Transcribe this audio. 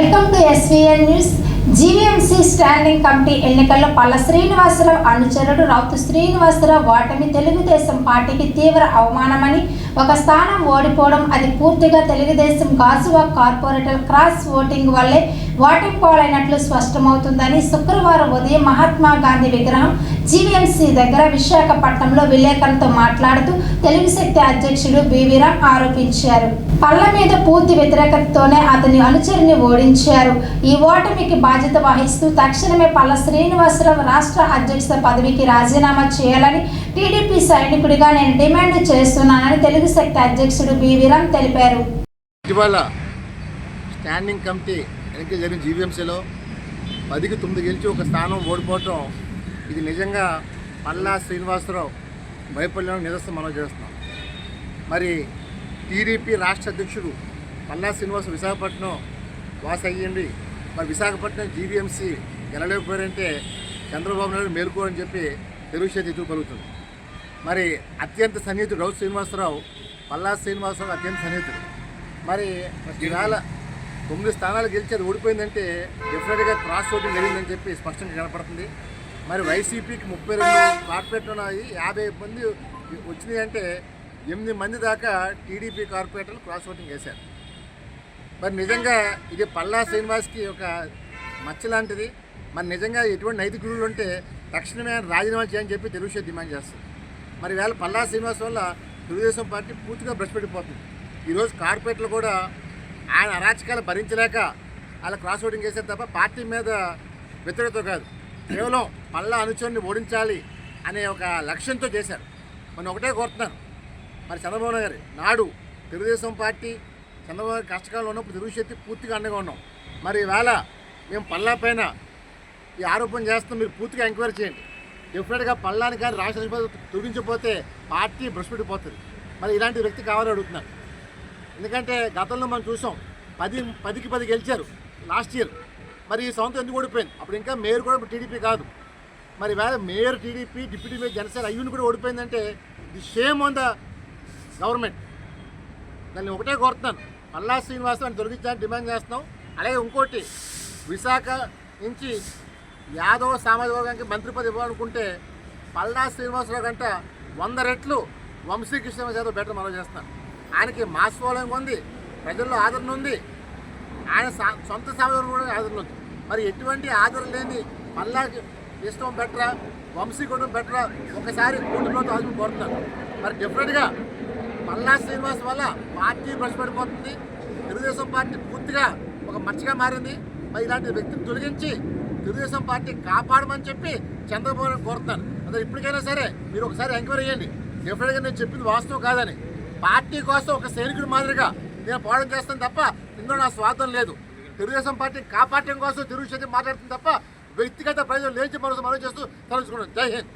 SVN news GVMC standing committee ఎన్నికల్లో పల్ల శ్రీనివాసరావు అనుచరుడు రౌతు శ్రీనివాసరావు ఓటమి తెలుగుదేశం పార్టీకి తీవ్ర అవమానమని ఒక స్థానం ఓడిపోవడం అది పూర్తిగా Telugudesam Gajuwa corporator cross voting వల్లే ఓటింగ్ పాలైనట్లు స్పష్టమవుతుందని శుక్రవారం ఉదయం మహాత్మా గాంధీ విగ్రహం జీవీఎంసీ దగ్గర విశాఖపట్నంలో విలేకరులతో మాట్లాడుతూ తెలుగు శక్తి అధ్యక్షుడు బీవీరామ్ ఆరోపించారు. పళ్ళ మీద పూర్తి వ్యతిరేకతతోనే అతని అనుచరుని ఓడించారు. ఈ ఓటమికి బాధ్యత వహిస్తూ తక్షణమే పల్ల శ్రీనివాసరావు రాష్ట్ర అధ్యక్ష పదవికి రాజీనామా చేయాలని టీడీపీ సైనికుడిగా నేను డిమాండ్ చేస్తున్నానని తెలుగు శక్తి అధ్యక్షుడు బీవీరామ్ తెలిపారు. స్టాండింగ్ కమిటీ ఎన్నిక జరిగిన జీవీఎంసీలో పదికి తొమ్మిది గెలిచి ఒక స్థానం ఓడిపోవటం ఇది నిజంగా పల్లా శ్రీనివాసరావు భయపడలేని నిదర్శనం మనం చేస్తున్నాం. మరి టీడీపీ రాష్ట్ర అధ్యక్షుడు పల్లా శ్రీనివాస విశాఖపట్నం వాస అయ్యండి మరి విశాఖపట్నం జీవీఎంసీ గెలలేకపోయారంటే చంద్రబాబు నాయుడు మేలుకో అని చెప్పి తెలుగు చేతి ఎదురు కలుగుతుంది మరి అత్యంత సన్నిహితుడు రౌత్ శ్రీనివాసరావు పల్లా శ్రీనివాసరావు అత్యంత సన్నిహితుడు. మరి ఈవేళ తొమ్మిది స్థానాలు గెలిచి అది ఓడిపోయిందంటే డెఫినెట్గా క్రాస్ ఓటింగ్ జరిగిందని చెప్పి స్పష్టంగా కనపడుతుంది. మరి వైసీపీకి ముప్పై రెండు కార్పొరేట్లు ఉన్నాయి యాభై మంది వచ్చినాయి అంటే ఎనిమిది మంది దాకా టీడీపీ కార్పొరేటర్లు క్రాస్ ఓటింగ్ వేశారు మరి నిజంగా ఇది పల్లా శ్రీనివాస్కి ఒక మచ్చ లాంటిది. మరి నిజంగా ఎటువంటి నైతిక గురువులు ఉంటే తక్షణమే రాజీనామా చేయని చెప్పి తెలుగుదేశం డిమాండ్ చేస్తుంది. మరి వేళ పల్లా శ్రీనివాస్ వల్ల తెలుగుదేశం పార్టీ పూర్తిగా భ్రష్పెట్టిపోతుంది ఈరోజు కార్పొరేట్లు కూడా ఆయన అరాచకాలు భరించలేక వాళ్ళ క్రాస్ ఓటింగ్ చేశారు తప్ప పార్టీ మీద వ్యతిరేకత కాదు. కేవలం పళ్ళ అనుచరుని ఓడించాలి అనే ఒక లక్ష్యంతో చేశారు. మనం ఒకటే కోరుతున్నాను. మరి చంద్రబాబు నాయుడు నాడు తెలుగుదేశం పార్టీ చంద్రబాబు గారు కష్టకాలంలో ఉన్నప్పుడు తెలుగు శక్తి పూర్తిగా అండగా ఉన్నాం. మరి ఈవేళ మేము పల్లా పైన ఈ ఆరోపణ చేస్తాం మీరు పూర్తిగా ఎంక్వైరీ చేయండి. డెఫినెట్గా పల్లాని కానీ రాష్ట్ర అధిపతి తొలగించకపోతే పార్టీ భ్రష్పెట్టిపోతుంది మరి ఇలాంటి వ్యక్తి కావాలని అడుగుతున్నాను. ఎందుకంటే గతంలో మనం చూసాం పది పదికి పది గెలిచారు లాస్ట్ ఇయర్. మరి ఈ సంవత్సరం ఎందుకు ఓడిపోయింది? అప్పుడు ఇంకా మేయర్ కూడా టీడీపీ కాదు. మరి వేరే mayor TDP deputy mayor Janasena అయ్యూని కూడా ఓడిపోయిందంటే the shame on the government దాన్ని ఒకటే కోరుతున్నాను. పల్లా శ్రీనివాసరావు తొలగించాలని డిమాండ్ చేస్తున్నాం. అలాగే ఇంకోటి విశాఖ నుంచి యాదవ సామాజిక వర్గానికి మంత్రి పదవి ఇవ్వాలనుకుంటే పల్లా శ్రీనివాసరావు కంట వంద రెట్లు వంశీకృష్ణ యాదవ్ బెటర్ మనం చేస్తున్నాను ఆయనకి మాస్ ఫాలోయింగ్ ఉంది ప్రజల్లో ఆదరణ ఉంది. ఆయన సొంత సభలో కూడా ఆదరణ ఉంది. మరి ఎటువంటి ఆదరణ లేని మళ్ళా ఇష్టం బెటరా వంశీ కూడా బెటరా ఒకసారి కూటమిలో ఆదరణ కోరుతున్నాను మరి డెఫినెట్గా మల్లా శ్రీనివాస్ వల్ల పార్టీ భ్రష్పడిపోతుంది తెలుగుదేశం పార్టీ పూర్తిగా ఒక మచ్చగా మారింది. మరి ఇలాంటి వ్యక్తిని తొలగించి తెలుగుదేశం పార్టీ కాపాడమని చెప్పి చంద్రబాబు కోరుతున్నాను అదే ఇప్పటికైనా సరే మీరు ఒకసారి ఎంక్వైరీ చేయండి. డెఫినెట్గా నేను చెప్పింది వాస్తవం కాదని. పార్టీ కోసం ఒక సైనికుడి మాదిరిగా నేను పోవడం చేస్తాను తప్ప ఇందులో నా స్వార్థం లేదు. తెలుగుదేశం పార్టీ కాపాడటం కోసం తెలుగు శక్తి మాట్లాడుతుంది తప్ప వ్యక్తిగత ప్రయోజనం లేచి మనసు మనం చేస్తూ తలుచుకున్నాను జై హింద్.